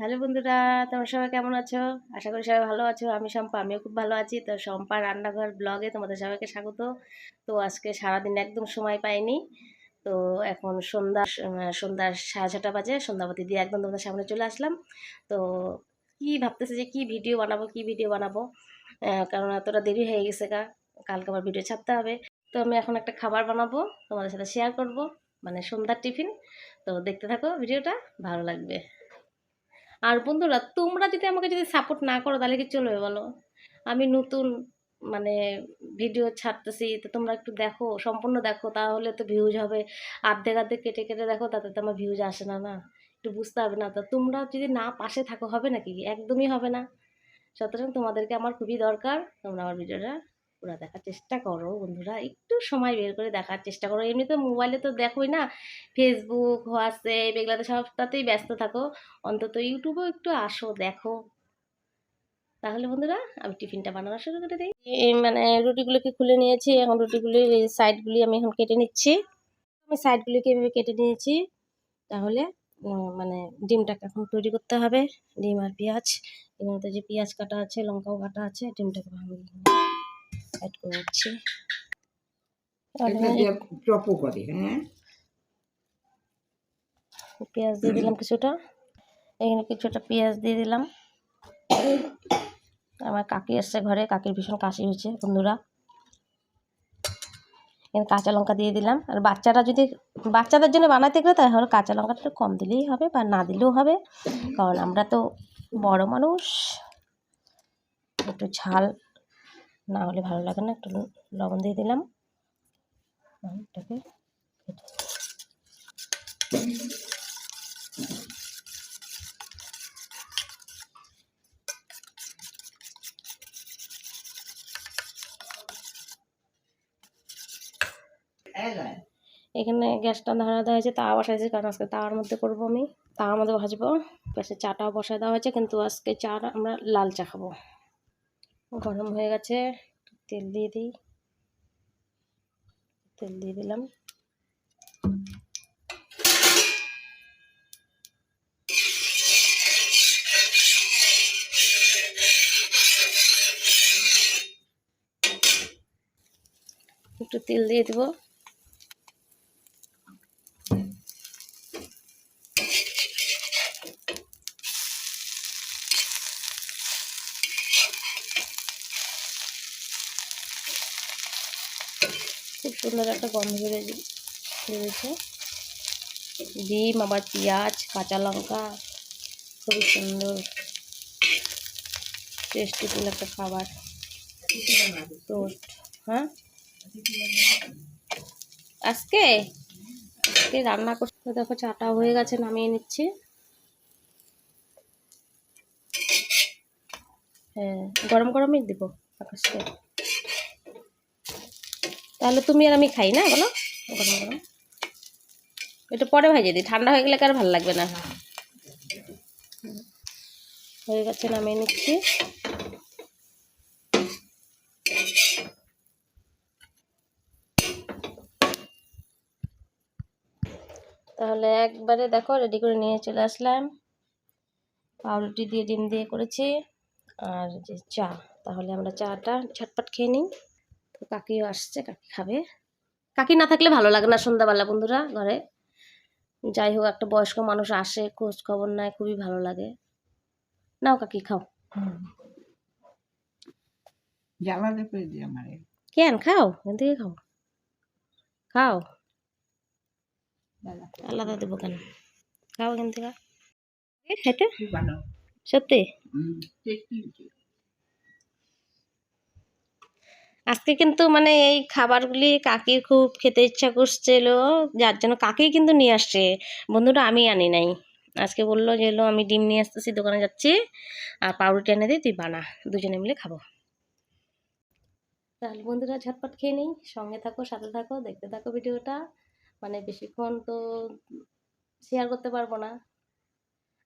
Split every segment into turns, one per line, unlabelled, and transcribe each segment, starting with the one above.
Hello বন্ধুরা, তোমরা সবাই কেমন আছো? আশা করি সবাই ভালো আছো। আমি শম্পা, আমিও খুব ভালো আছি। তো শম্পা রান্নাঘর ব্লগে তোমাদের সবাইকে স্বাগত। তো আজকে সারাদিন একদম সময় পাইনি। তো এখন সন্ধ্যা সন্ধ্যা সাড়ে ছটা বাজে। সন্ধ্যাবতী দিয়ে একদম তোমাদের সামনে চলে আসলাম। তো কি ভাবতেছে যে কি ভিডিও বানাবো, কি ভিডিও বানাবো? কারণ এতটা দেরি হয়ে গেছে গা। কালকে আবার ভিডিও ছাড়তে হবে। তো আমি এখন একটা খাবার বানাবো, তোমাদের সাথে শেয়ার করব। মানে সন্ধ্যার টিফিন তো দেখতে থাকো ভিডিওটা ভালো লাগবে। আর বন্ধুরা, তোমরা যদি আমাকে যদি সাপোর্ট না করো, তাহলে কি চলবে বলো? আমি নতুন মানে ভিডিও ছাড়তেছি, তো তোমরা একটু দেখো, সম্পূর্ণ দেখো, তাহলে তো ভিউজ হবে। আর্ধেক আর্ধেক কেটে কেটে দেখো, তাতে তো আমার ভিউজ আসে না না? একটু বুঝতে হবে না, তো তোমরা যদি না পাশে থাকো, হবে নাকি? একদমই হবে না। সুতরাং তোমাদেরকে আমার খুবই দরকার, তোমরা আমার ভিডিওটা পুরো দেখার চেষ্টা করো বন্ধুরা। একটু সময় বের করে দেখার চেষ্টা করো। এমনিতে মোবাইলে তো দেখোই না। ফেসবুক হোয়াটসঅ্যাপ এগুলাতে সবটাতেই ব্যস্ত থাকো। অন্তত ইউটিউবেও একটু আসো, দেখো। তাহলে বন্ধুরা, আমি টিফিনটা বানানো শুরু করে দিই। মানে রুটিগুলোকে খুলে নিয়েছি। এখন রুটিগুলির সাইডগুলি আমি এখন কেটে নিচ্ছি। আমি সাইডগুলিকে এভাবে কেটে নিয়েছি। তাহলে মানে ডিমটাকে এখন তৈরি করতে হবে। ডিম আর পেঁয়াজ। এখানে তো যে পেঁয়াজ কাটা আছে, লঙ্কাও কাটা আছে, ডিমটাকে ভাঙি অ্যাড করে নিচ্ছি
এটা দিয়ে চপও করে হ্যাঁ?
পেঁয়াজ দিয়ে দিলাম কিছুটা। এখানে কিছুটা পেঁয়াজ দিয়ে দিলাম। আমার কাকি আসছে ঘরে কাকির ভীষণ কাশি হয়েছে বন্ধুরা। এখানে কাঁচা লঙ্কা দিয়ে দিলাম। আর বাচ্চারা যদি বাচ্চাদের জন্য বানাতে গেলে তাহলে কাঁচা লঙ্কাটা একটু কম দিলেই হবে বা না দিলেও হবে। কারণ আমরা তো বড় মানুষ। একটু ঝাল না হলে ভালো লাগে না, একটু লবণ দিয়ে দিলাম। এটাকে এখানে গ্যাসটা ধরা দেওয়া হয়েছে, তাওয়া বসাইছে কারণ আজকে তাওয়ার মধ্যে করব আমি। তাওয়ার মধ্যে ভাজবো, গ্যাসে চাটাও বসায় দেওয়া হয়েছে, কিন্তু আজকে চা আমরা লাল চা খাব। গরম হয়ে গেছে তেল দিয়ে দিই। তেল দিয়ে দিলাম। একটু তেল দিয়ে দেবো। সুন্দর একটা গন্ধ বেরো বেরোছে ডিম, আবার পেঁয়াজ, কাঁচা লঙ্কা, খুবই সুন্দর। টেস্টিফুল একটা খাবার। টোস্ট হ্যাঁ? আজকে? আজকে রান্না করতে দেখো, চাটা হয়ে গেছে, নামিয়ে নিচ্ছি। হ্যাঁ গরম গরমই দিব আকাশকে। তাহলে তুমি আর আমি খাই না বলো? একটু পরে ভাইজে দিই। ঠান্ডা হয়ে গেলে কার ভালো লাগবে না? হয়ে গেছে, নামিয়ে নিচ্ছি। তাহলে একবারে দেখো রেডি করে নিয়ে চলে আসলাম। পাউরুটি দিয়ে, ডিম দিয়ে করেছি। আর যে চা, তাহলে আমরা চাটা ঝটপট খেয়ে নিই। তো কাকিও আসছে কাকি খাবে। কাকি না থাকলে ভালো লাগে না সন্ধ্যাবেলা বন্ধুরা ঘরে। যাই হোক একটা বয়স্ক মানুষ আসে খোঁজ খবর নেয় খুবই ভালো লাগে। নাও কাকি খাও।
দিয়ে আমারে
কেন খাও? এখান থেকে খাও। খাও। আলাদা দেবো কেন? খাও এখান থেকে। সত্যি
হুম টেস্টি
আজকে কিন্তু মানে এই খাবারগুলি কাকির খুব খেতে ইচ্ছা করছিল, যার জন্য কাকি কিন্তু নিয়ে আসছে। বন্ধুরা, আমি আনি নাই। আজকে বলল যে, এলো, আমি ডিম নিয়ে আসতেছি, দোকানে যাচ্ছি। আর পাউরুটি এনে দিই, তুই বানা। দুজনে মিলে খাব। তাহলে বন্ধুরা, ঝটপট খেয়ে নিই। সঙ্গে থাকো, সাথে থাকো, দেখতে থাকো ভিডিওটা। মানে বেশিক্ষণ তো শেয়ার করতে পারব না।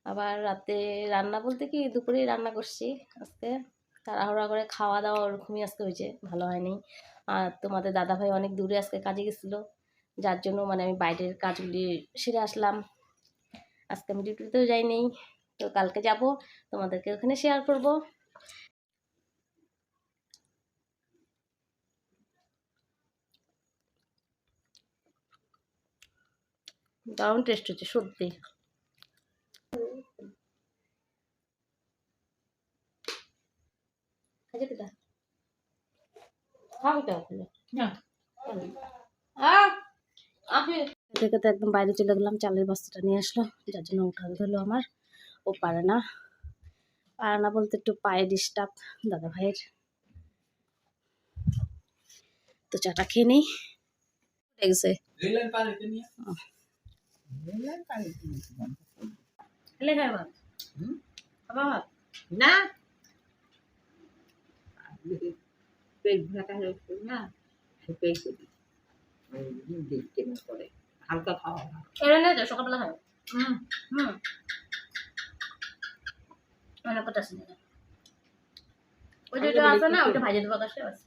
আবার রাতে রান্না বলতে কি, দুপুরেই রান্না করছি আজকে। তাড়াহুড়া করে খাওয়া দাওয়া ওরকমই আজকে হয়েছে, ভালো হয়নি। আর তোমাদের দাদাভাই অনেক দূরে আজকে কাজে গেছিল, যার জন্য মানে আমি বাইরের কাজগুলি সেরে আসলাম। আজকে আমি ডিউটিতেও যাইনি, তো কালকে যাব, তোমাদেরকে ওখানে শেয়ার করব। দারুণ টেস্ট হচ্ছে, সত্যি। খাইছে দিদা খাও ওখানে
না।
থেকে তো একদম বাইরে চলে গেলাম চালের বস্তাটা নিয়ে আসলো। যার জন্য উঠান ধরলো আমার। ও পারে না। পারে না বলতে একটু পায়ে ডিস্টার্ব দাদা ভাইয়ের। তো চাটা খেয়ে নেই। ভাত
না? পেট হয়েছে না করি দেখতে না করে হালকা খাওয়া
নেই তো সকালবেলা
হুম
হুম। অনেক কথা শুনে ওই যে আছে না ওইটা ভাজে দেবো কাছে বাস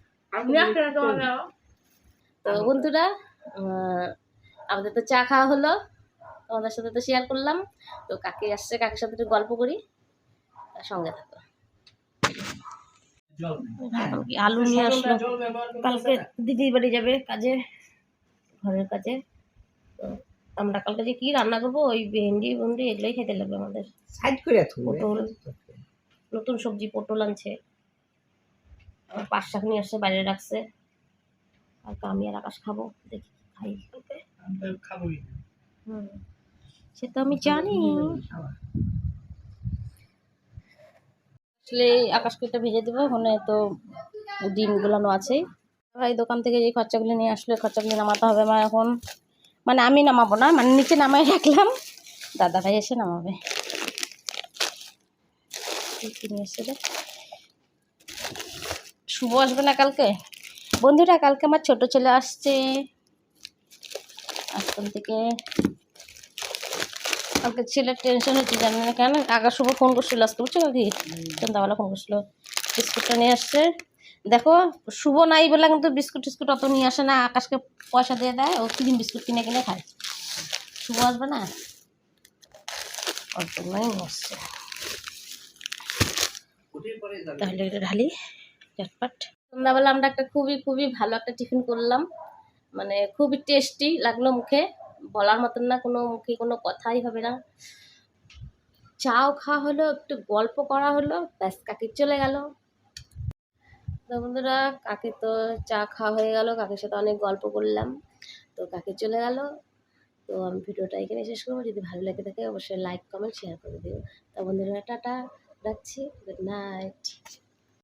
তো বন্ধুরা আহ, আমাদের তো চা খাওয়া হলো। তোমাদের সাথে তো শেয়ার করলাম। তো কাকি আসছে কাকির সাথে একটু গল্প করি। সঙ্গে থাকো। আলু নিয়ে আসলো। কালকে দিদির বাড়ি যাবে কাজে ঘরের কাজে। তো আমরা কালকে যে কি রান্না করব ওই ভেন্ডি ভেন্ডি এগুলোই খেতে লাগবে আমাদের।
সাইড করে
পটল। নতুন সবজি পটল আনছে। পাঁচ শাক নিয়ে আসছে বাইরে রাখছে। আর আমি আর আকাশ খাব দেখি খাই। সে তো আমি জানি। আসলে আকাশকে এটা ভেজে দেবো। ওখানে তো ডিম গুলানো আছেই। ভাই, দোকান থেকে যে খরচাগুলো নিয়ে আসলে, খরচাগুলো নামাতে হবে আমার এখন। মানে আমি নামাবো না মানে নিচে নামাই রাখলাম। দাদা ভাই এসে নামাবে? শুভ আসবে না কালকে? বন্ধুরা, কালকে আমার ছোট ছেলে আসছে। আজকাল থেকে কালকে ছেলের টেনশন হচ্ছে, জানি না কেন। আগা শুভ ফোন করছিল আজকে, বুঝছ কি সন্ধ্যাবেলা ফোন করছিল। বিস্কুটটা নিয়ে আসছে। দেখো, শুভ নাই বলে কিন্তু বিস্কুট টিস্কুট অত নিয়ে আসে না, আকাশকে পয়সা দিয়ে দেয়, ও ক্রিম বিস্কুট কিনে কিনে খায়। শুভ আসবে না? জন্যই নিয়ে আসছে তাহলে এটা ঢালি, চটপট। সন্ধ্যাবেলা আমরা একটা খুবই খুবই ভালো একটা টিফিন করলাম। মানে খুবই টেস্টি লাগল মুখে। বলার মতন না, কোনো মুখে কোনো কথাই হবে না। চাও খাওয়া হলো, একটু গল্প করা হলো, ব্যাস কাকির চলে গেল। তো বন্ধুরা, কাকি তো চা খাওয়া হয়ে গেল, কাকির সাথে অনেক গল্প করলাম। তো কাকি চলে গেল। তো আমি ভিডিওটা এখানে শেষ করব। যদি ভালো লেগে থাকে, অবশ্যই লাইক কমেন্ট শেয়ার করে দিও। তো বন্ধুরা, টাটা, রাখছি। Good night